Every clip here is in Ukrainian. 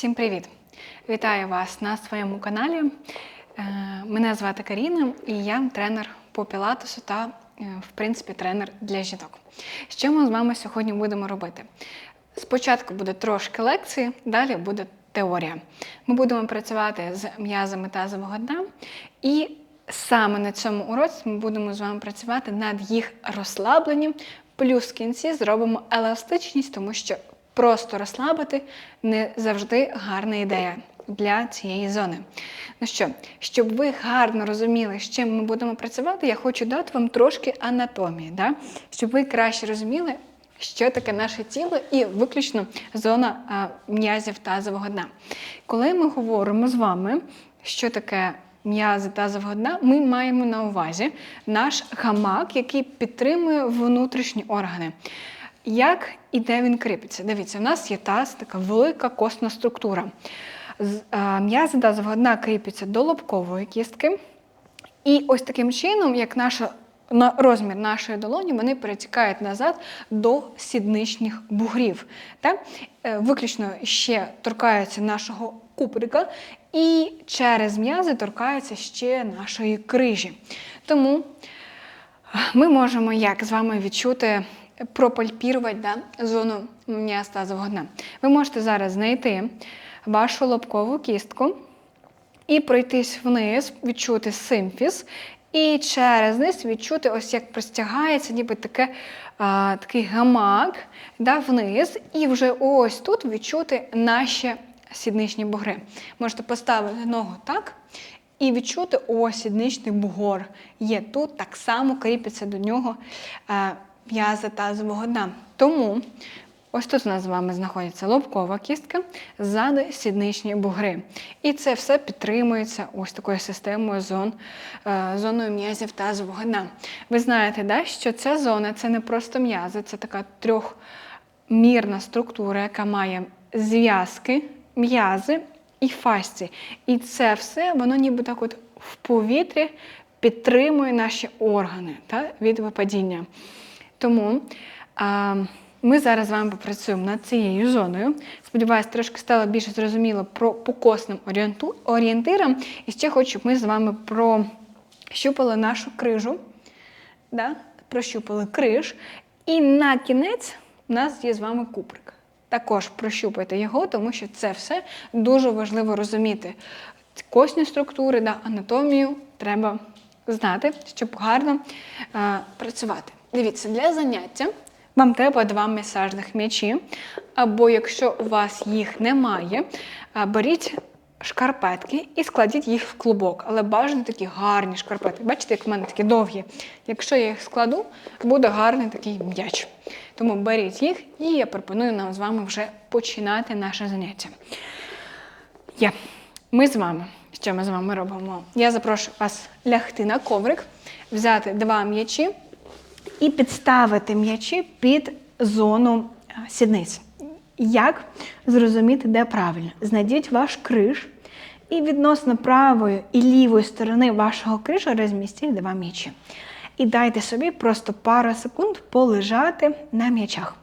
Всім привіт! Вітаю вас на своєму каналі. Е, Мене звати Каріна і я тренер по пілатесу та, е, в принципі, тренер для жінок. Що ми з вами сьогодні будемо робити? Спочатку буде трошки лекції, далі буде теорія. Ми будемо працювати з м'язами тазового дна, і саме на цьому уроці ми будемо з вами працювати над їх розслабленням. Плюс в кінці зробимо еластичність, тому що просто розслабити не завжди гарна ідея для цієї зони. Ну що, щоб ви гарно розуміли, з чим ми будемо працювати, я хочу дати вам трошки анатомії, да? щоб ви краще розуміли, що таке наше тіло і виключно зона м'язів тазового дна. Коли ми говоримо з вами, що таке м'язи тазового дна, ми маємо на увазі наш гамак, який підтримує внутрішні органи. Як і де він кріпиться? Дивіться, у нас є таз, така велика костна структура. З- М'язи тазового дна кріпляться до лобкової кістки. І ось таким чином, як наша, на розмір нашої долоні, вони перетікають назад до сідничних бугрів. Так? Е, Виключно ще торкаються нашого куприка і через м'язи торкаються ще нашої крижі. Тому ми можемо як з вами відчути, пропальпірувати да, зону м'яз дна. Ви можете зараз знайти вашу лобкову кістку і пройтись вниз, відчути симфіз, і через низ відчути, ось як простягається, ніби таке, а, такий гамак да, вниз, і вже ось тут відчути наші сідничні бугри. Можете поставити ногу так. І відчути ось сідничний бугор є тут, так само кріпиться до нього е, м'язи тазового дна. Тому ось тут у нас з вами знаходиться лобкова кістка, ззаду сідничні бугри. І це все підтримується ось такою системою зон, е, зоною м'язів тазового дна. Ви знаєте, да, що ця зона це не просто м'язи, це така трьохмірна структура, яка має зв'язки, м'язи і фасці. І це все, воно ніби так от в повітрі підтримує наші органи та, від випадіння. Тому а, ми зараз з вами попрацюємо над цією зоною. Сподіваюсь, трошки стало більше зрозуміло про по костним орієнту- орієнтирам. І ще хочу, щоб ми з вами прощупали нашу крижу. Да? Прощупали криж. І на кінець у нас є з вами куприк. Також прощупайте його, тому що це все дуже важливо розуміти. Костні структури, да, анатомію треба знати, щоб гарно е, працювати. Дивіться, для заняття вам треба два масажних м'ячі, або якщо у вас їх немає, е, беріть шкарпетки і складіть їх в клубок, але бажано такі гарні шкарпетки. Бачите, як в мене такі довгі. Якщо я їх складу, буде гарний такий м'яч. Тому беріть їх, і я пропоную нам з вами вже починати наше заняття. Є. Ми з вами. Що ми з вами робимо? Я запрошую вас лягти на коврик, взяти два м'ячі і підставити м'ячі під зону е, сідниць. Як зрозуміти, де правильно? Знайдіть ваш криш і відносно правої і лівої сторони вашого кришу розмістіть два м'ячі. І дайте собі просто пару секунд полежати на м'ячах.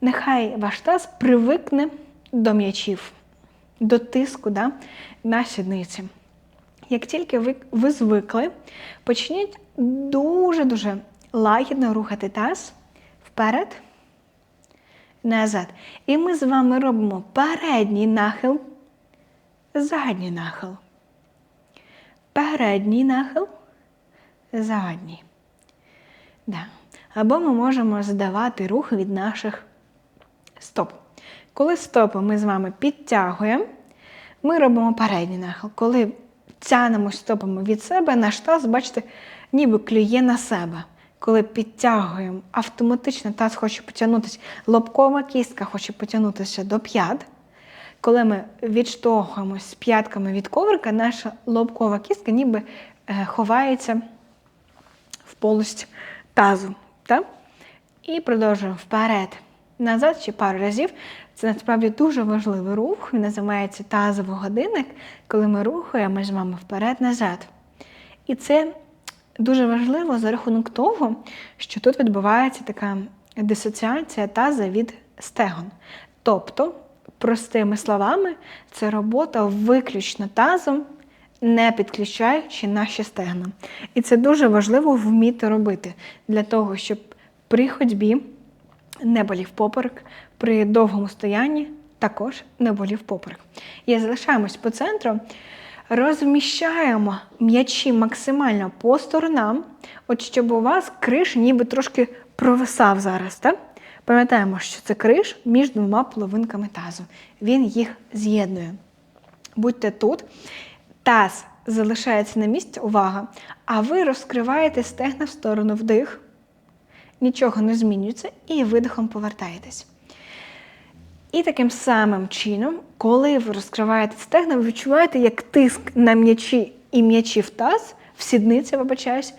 Нехай ваш таз привикне до м'ячів, до тиску да, на сідниці. Як тільки ви, ви звикли, почніть дуже-дуже лагідно рухати таз вперед, назад. І ми з вами робимо передній нахил, задній нахил. Передній нахил, задній. Да. Або ми можемо задавати рух від наших стоп. Коли стопи ми з вами підтягуємо, ми робимо передній нахил. Коли тянемо стопами від себе, наш таз, бачите, ніби клює на себе. Коли підтягуємо, автоматично таз хоче потягнутися, лобкова кістка хоче потягнутися до п'ят. Коли ми відштовхуємось п'ятками від коврика, наша лобкова кістка ніби е, ховається в полость тазу. Так? І продовжуємо вперед, назад ще пару разів. Це насправді дуже важливий рух. Він називається тазовий годинник, коли ми рухаємо з вами вперед-назад. І це дуже важливо за рахунок того, що тут відбувається така дисоціація таза від стегон. Тобто Простими словами, це робота виключно тазом, не підключаючи наші стегна. І це дуже важливо вміти робити для того, щоб при ходьбі не болів поперек, при довгому стоянні також не болів поперек. І залишаємось по центру, розміщаємо м'ячі максимально по сторонам, от щоб у вас криш ніби трошки провисав зараз. Так? Пам'ятаємо, що це криш між двома половинками тазу. Він їх з'єднує. Будьте тут. Таз залишається на місці, увага, а ви розкриваєте стегна в сторону вдих, нічого не змінюється, і видихом повертаєтесь. І таким самим чином, коли ви розкриваєте стегна, ви відчуваєте, як тиск на м'ячі і м'ячі в таз, в сідниці, вибачаюсь,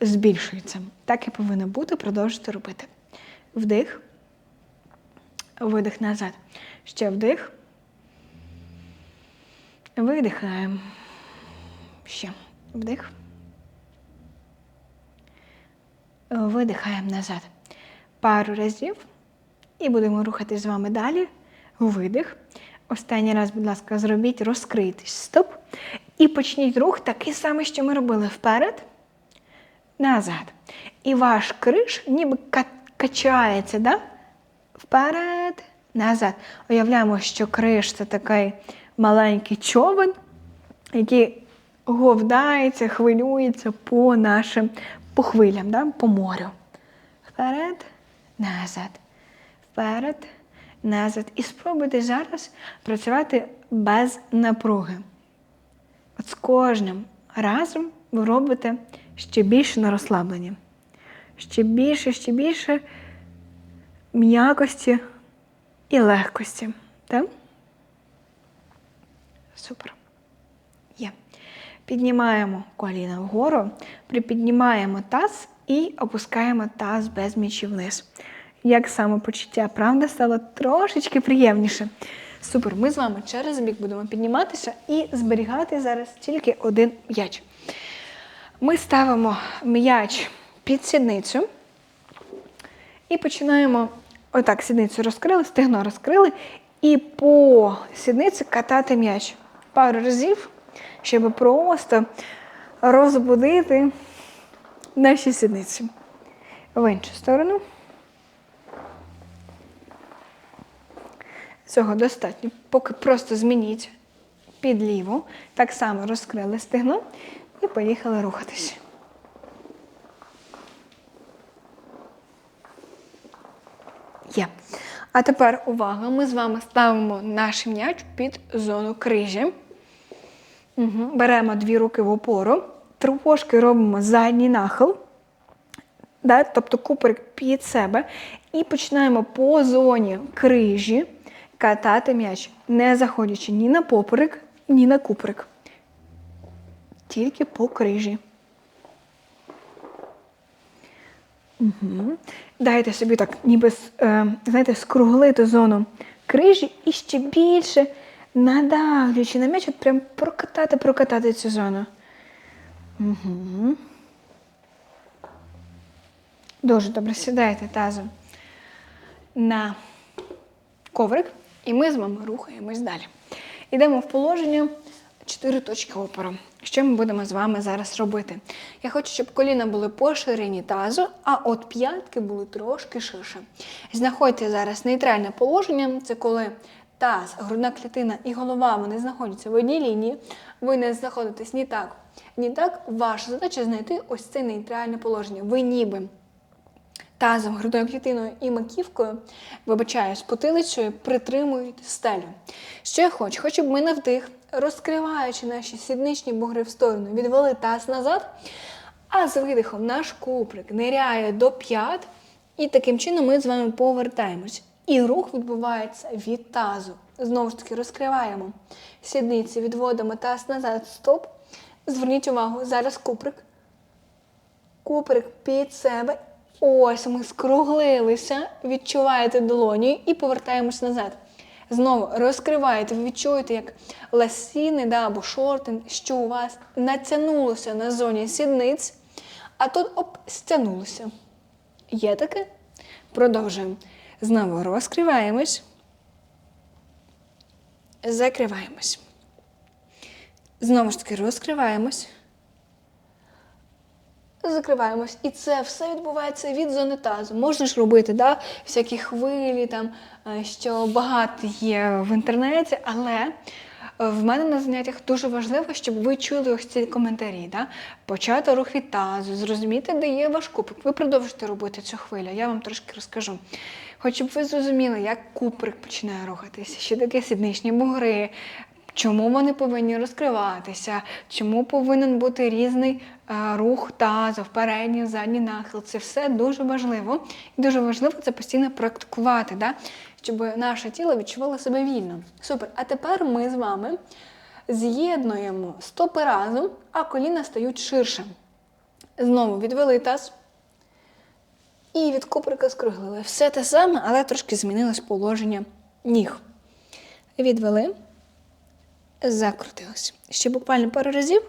збільшується. Так і повинно бути, продовжуйте робити. Вдих, видих назад. Ще вдих. Видихаємо. Ще вдих. Видихаємо назад. Пару разів. І будемо рухатись з вами далі. Видих. Останній раз, будь ласка, зробіть, розкрийтесь. Стоп. І почніть рух такий самий, що ми робили вперед, назад. І ваш криш ніби качається, да? вперед, назад. Уявляємо, що криш це такий маленький човен, який говдається, хвилюється по нашим по хвилям, да? по морю. Вперед, назад. Вперед, назад. І спробуйте зараз працювати без напруги. От з кожним разом ви робите ще більше на розслабленні. Ще більше, ще більше м'якості і легкості. Так? Супер. Піднімаємо коліна вгору, припіднімаємо таз і опускаємо таз без м'ячі вниз. Як самопочуття, правда, стало трошечки приємніше. Супер, ми з вами через бік будемо підніматися і зберігати зараз тільки один м'яч. Ми ставимо м'яч під сідницю і починаємо отак, сідницю розкрили, стегно розкрили, і по сідниці катати м'яч пару разів, щоб просто розбудити наші сідниці. В іншу сторону. Цього достатньо. Поки просто змініть під ліву. Так само розкрили стегно і поїхали рухатись. Є. А тепер увага, ми з вами ставимо наш м'яч під зону крижі. Угу. Беремо дві руки в опору, трошки робимо задній нахил, да? тобто куприк під себе. І починаємо по зоні крижі катати м'яч, не заходячи ні на поперек, ні на куприк. Тільки по крижі. Угу. Дайте собі так, ніби е, знаєте, скруглити зону крижі і ще більше надавлюючи на м'яч, от прям прокатати, прокатати цю зону. Угу. Дуже добре сідайте тазом на коврик, і ми з вами рухаємось далі. Йдемо в положення 4 точки опору. Що ми будемо з вами зараз робити? Я хочу, щоб коліна були по ширині тазу, а от п'ятки були трошки ширше. Знаходьте зараз нейтральне положення це коли таз, грудна клітина і голова вони знаходяться в одній лінії. Ви не знаходитесь ні так, ні так. Ваша задача знайти ось це нейтральне положення. Ви ніби тазом, грудною клітиною і маківкою, вибачаю, з потилицею притримують стелю. Що я хочу? Хочу, щоб ми на вдих, розкриваючи наші сідничні бугри в сторону, відвели таз назад, а з видихом наш куприк ниряє до п'ят, і таким чином ми з вами повертаємось. І рух відбувається від тазу. Знову ж таки, розкриваємо сідниці, відводимо таз назад, стоп. Зверніть увагу, зараз куприк. Куприк під себе Ось ми скруглилися, відчуваєте долонію і повертаємось назад. Знову розкриваєте, ви відчуєте, як ласіни да, або шорти, що у вас натягнулося на зоні сідниць, а тут оп, стягнулося. Є таке? Продовжуємо. Знову розкриваємось. закриваємось. Знову ж таки, розкриваємось. Закриваємось. І це все відбувається від зони тазу. Можна ж робити, да? всякі хвилі, там, е, що багато є в інтернеті, але е, в мене на заняттях дуже важливо, щоб ви чули ось ці коментарі. Да? Почати рух від тазу, зрозуміти, де є ваш купик. Ви продовжите робити цю хвилю, я вам трошки розкажу. Хоч щоб ви зрозуміли, як куприк починає рухатися, що таке сідничні бугри, чому вони повинні розкриватися, чому повинен бути різний е, рух тазу, передній, задній нахил. Це все дуже важливо. І дуже важливо це постійно практикувати, да? щоб наше тіло відчувало себе вільно. Супер. А тепер ми з вами з'єднуємо стопи разом, а коліна стають ширше. Знову відвели таз. І від куприка скруглили. Все те саме, але трошки змінилось положення ніг. Відвели, закрутились. Ще буквально пару разів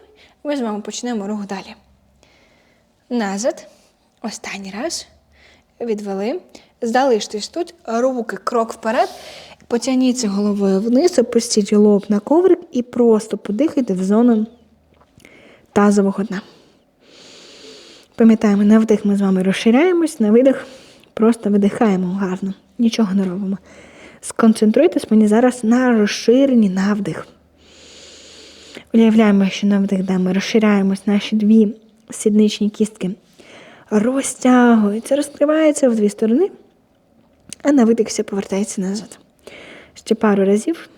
ми з вами почнемо рух далі. Назад. Останній раз. Відвели. Залиштесь тут, руки крок вперед. Потягніться головою вниз, опустіть лоб на коврик і просто подихайте в зону тазового дна. Пам'ятаємо, на вдих ми з вами розширяємось, на видих просто видихаємо гарно, нічого не робимо. Сконцентруйтесь мені зараз на розширенні на вдих. Уявляємо, що на вдих да, ми розширяємось, наші дві сідничні кістки розтягуються, розкриваються в дві сторони, а на видих все повертається назад. Ще пару разів.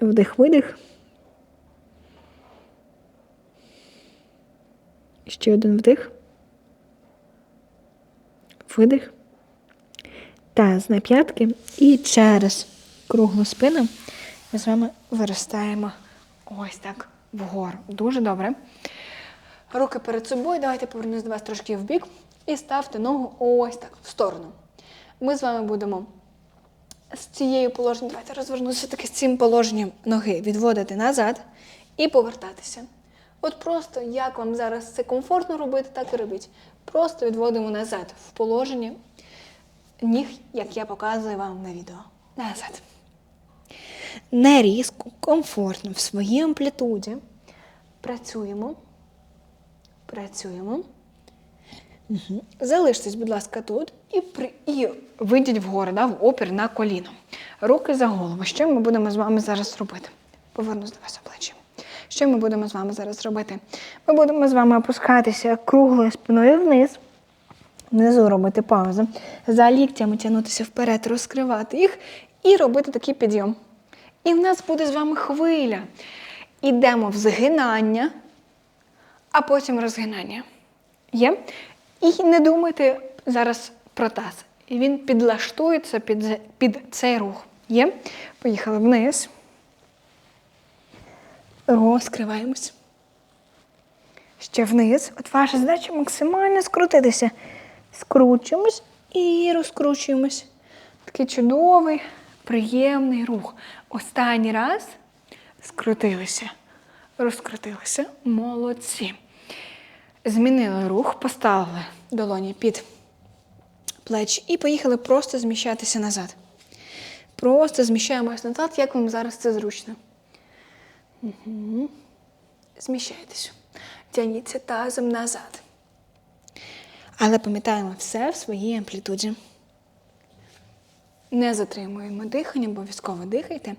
Вдих-видих. Ще один вдих. Видих. Таз на п'ятки. І через круглу спину ми з вами виростаємо ось так вгору. Дуже добре. Руки перед собою. Давайте повернусь до вас трошки в бік. І ставте ногу ось так, в сторону. Ми з вами будемо з цією положенням, давайте розвернутися таки з цим положенням ноги, відводити назад і повертатися. От просто як вам зараз це комфортно робити, так і робіть. Просто відводимо назад в положенні ніг, як я показую вам на відео. Назад. Не різко, комфортно, в своїй амплітуді. Працюємо. Працюємо. Угу. Залиштесь, будь ласка, тут і при... і вийдіть вгору, да, в опір на коліно. Руки за голову. Що ми будемо з вами зараз робити? Повернусь до вас обличчям. Що ми будемо з вами зараз робити? Ми будемо з вами опускатися круглою спиною вниз. Внизу робити паузу. За ліктями тягнутися вперед, розкривати їх і робити такий підйом. І в нас буде з вами хвиля. Ідемо в згинання, а потім розгинання. Є? І не думайте зараз про таз. І він підлаштується під, під цей рух. Є? Поїхали вниз. Розкриваємось. Ще вниз. От ваша задача максимально скрутитися. Скручуємось і розкручуємось. Такий чудовий, приємний рух. Останній раз скрутилися, розкрутилися. Молодці. Змінили рух, поставили долоні під плечі і поїхали просто зміщатися назад. Просто зміщаємось назад, як вам зараз це зручно. Угу. Зміщайтеся. Тягніться тазом назад. Але пам'ятаємо все в своїй амплітуді. Не затримуємо дихання, обов'язково дихайте.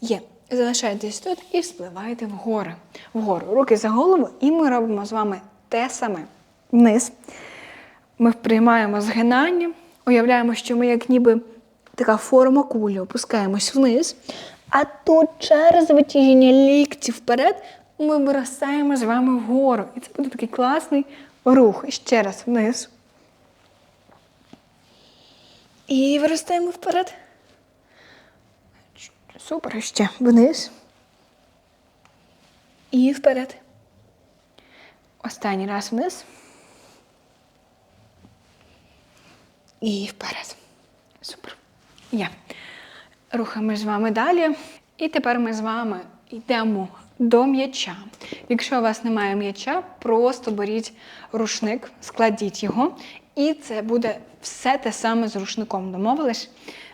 Є. Залишайтесь тут і спливайте вгору. Вгору. Руки за голову, і ми робимо з вами те саме. Вниз. Ми приймаємо згинання, уявляємо, що ми, як ніби така форма кулі, опускаємось вниз. А тут через витяжіння ліктів вперед ми виростаємо з вами вгору. І це буде такий класний рух. І ще раз вниз. І виростаємо вперед. Супер, ще вниз. І вперед. Останній раз вниз. І вперед. Супер. Є. Рухаємось з вами далі. І тепер ми з вами йдемо до м'яча. Якщо у вас немає м'яча, просто беріть рушник, складіть його, і це буде все те саме з рушником. Домовились?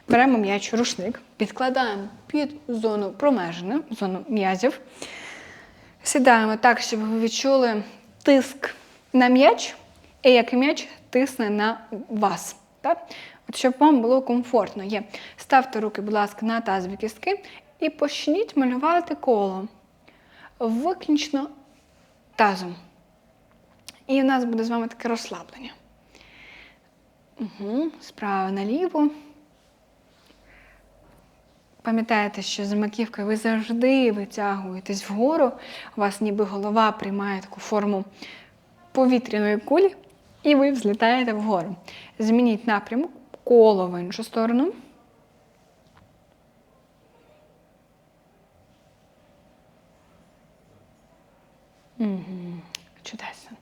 Беремо м'яч рушник, підкладаємо під зону промежини, зону м'язів. Сідаємо так, щоб ви відчули тиск на м'яч, і як м'яч тисне на вас. Так? От щоб вам було комфортно. Є. Ставте руки, будь ласка, на тазові кістки і почніть малювати коло. Виключно тазом. І в нас буде з вами таке розслаблення. Угу. Справа наліво. Пам'ятаєте, що за маківкою ви завжди витягуєтесь вгору, у вас ніби голова приймає таку форму повітряної кулі, і ви взлітаєте вгору. Змініть напрямок коло в іншу сторону. Угу. Чудесно.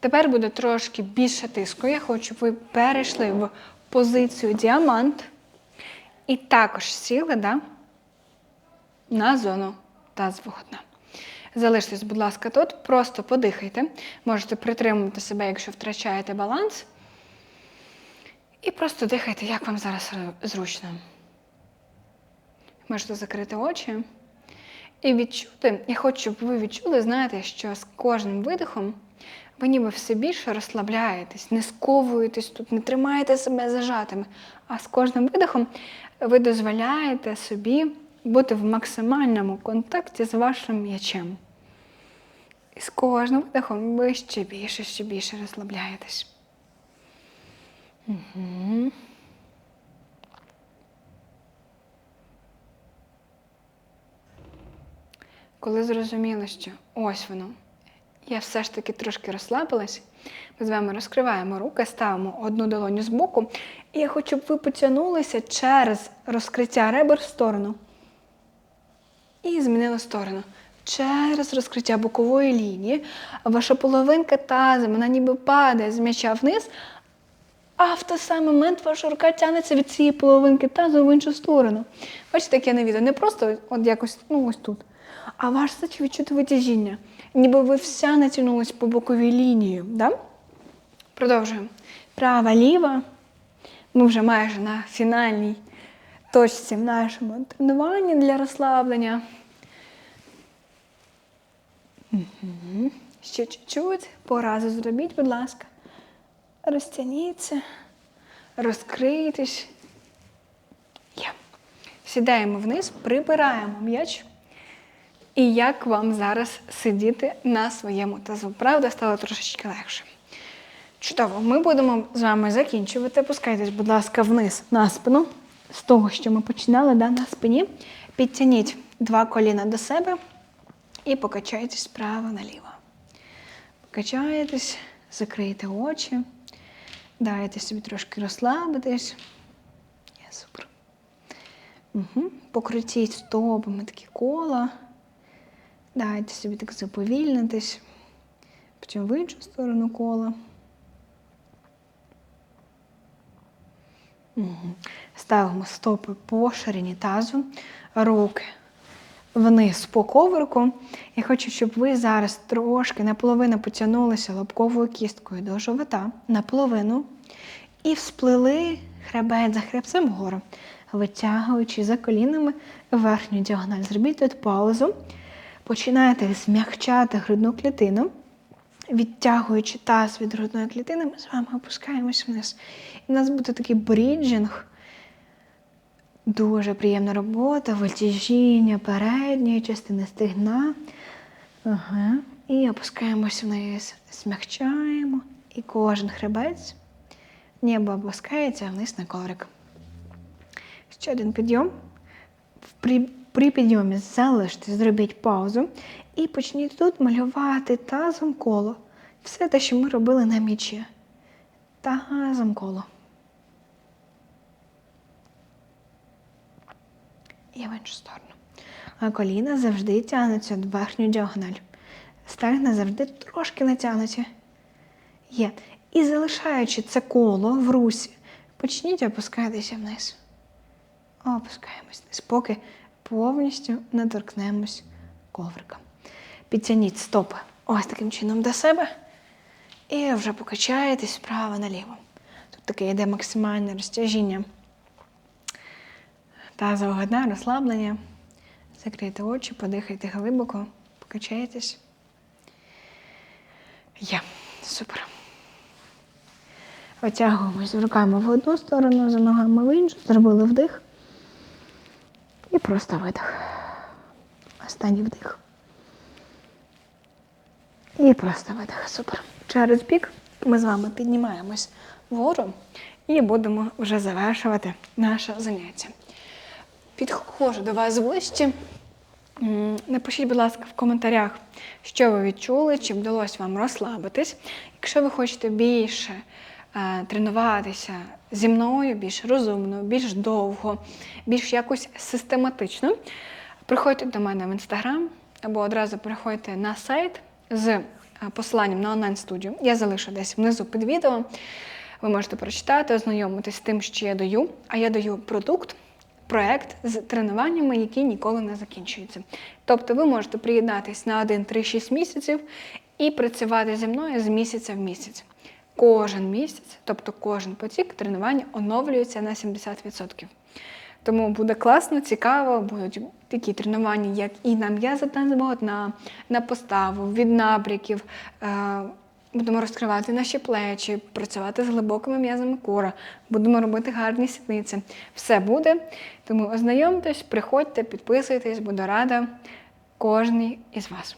Тепер буде трошки більше тиску. Я хочу, щоб ви перейшли в позицію діамант і також сіли да, на зону тазового дна. Залиштесь, будь ласка, тут, просто подихайте. Можете притримувати себе, якщо втрачаєте баланс. І просто дихайте, як вам зараз зручно. Можете закрити очі і відчути. Я хочу, щоб ви відчули, знаєте, що з кожним видихом ви ніби все більше розслабляєтесь, не сковуєтесь тут, не тримаєте себе зажатими. А з кожним видихом ви дозволяєте собі бути в максимальному контакті з вашим м'ячем. І з кожним видихом ви ще більше, ще більше розслабляєтесь. Угу. Коли зрозуміли, що ось воно, я все ж таки трошки розслабилась, ми з вами розкриваємо руки, ставимо одну долоню з боку. І я хочу, щоб ви потягнулися через розкриття ребер в сторону. І змінили сторону. Через розкриття бокової лінії. Ваша половинка тазу, вона ніби падає з м'яча вниз, а в той самий момент ваша рука тягнеться від цієї половинки тазу в іншу сторону. Бачите, як я на відео. Не просто от якось, ну ось тут. А ваш значить відчути витяжіння. Ніби ви вся натягнулись по боковій лінії. Да? Продовжуємо. Права, ліва. Ми вже майже на фінальній точці в нашому тренуванні для розслаблення. Угу. Ще чуть-чуть. По разу зробіть, будь ласка. Розтягніться, розкрийтесь. Є. Сідаємо вниз, прибираємо м'яч. І як вам зараз сидіти на своєму тазу? Правда, стало трошечки легше. Чудово, ми будемо з вами закінчувати. Пускайтесь, будь ласка, вниз на спину. З того, що ми починали да, на спині. Підтягніть два коліна до себе і покачайтесь справа наліво. Покачаєтесь, закрийте очі, дайте собі трошки розслабитись. Є, супер. Угу. Покрутіть стопами такі кола. Дайте собі так заповільнитись, потім в іншу сторону кола. Угу. Ставимо стопи по ширині тазу, руки вниз по коврику. Я хочу, щоб ви зараз трошки наполовину потягнулися лобковою кісткою до живота, наполовину, і всплили хребет за хребцем вгору, витягуючи за колінами верхню діагональ. Зробіть тут паузу. Починаєте змягчати грудну клітину, відтягуючи таз від грудної клітини, ми з вами опускаємось вниз. І в нас буде такий бріджинг. Дуже приємна робота, витяжіння передньої частини стигна. Ага. І опускаємось вниз, змягчаємо. І кожен хребець ніби опускається вниз на коврик. Ще один підйом. При підйомі залиште, зробіть паузу і почніть тут малювати тазом коло. Все те, що ми робили на мічі. Тазом коло. І в іншу сторону. А коліна завжди тягнуться в верхню діагональ. Стегна завжди трошки натягнуті. Є. І залишаючи це коло в русі, почніть опускатися вниз. Опускаємось вниз, поки повністю не торкнемось коврика. Підтягніть стопи ось таким чином до себе. І вже покачаєтесь справа наліво. Тут таке йде максимальне розтяжіння тазового дна, розслаблення. Закрийте очі, подихайте глибоко, покачаєтесь. Є, супер. Витягуємось руками в одну сторону, за ногами в іншу, зробили вдих. І просто видих. Останній вдих. І просто видих. Супер. Через бік ми з вами піднімаємось вгору і будемо вже завершувати наше заняття. Підходжу до вас. М, Напишіть, будь ласка, в коментарях, що ви відчули, чи вдалося вам розслабитись. Якщо ви хочете більше е, тренуватися зі мною, більш розумно, більш довго, більш якось систематично, приходьте до мене в інстаграм або одразу приходьте на сайт з е, посиланням на онлайн-студію. Я залишу десь внизу під відео. Ви можете прочитати, ознайомитись з тим, що я даю. А я даю продукт, проект з тренуваннями, які ніколи не закінчуються. Тобто ви можете приєднатись на 1, 3, 6 місяців і працювати зі мною з місяця в місяць. Кожен місяць, тобто кожен потік тренування оновлюється на 70%. Тому буде класно, цікаво, будуть такі тренування, як і на м'язи дна, на поставу, від набряків. Е, Будемо розкривати наші плечі, працювати з глибокими м'язами кора, будемо робити гарні сітниці. Все буде. Тому ознайомтесь, приходьте, підписуйтесь, буду рада кожній із вас.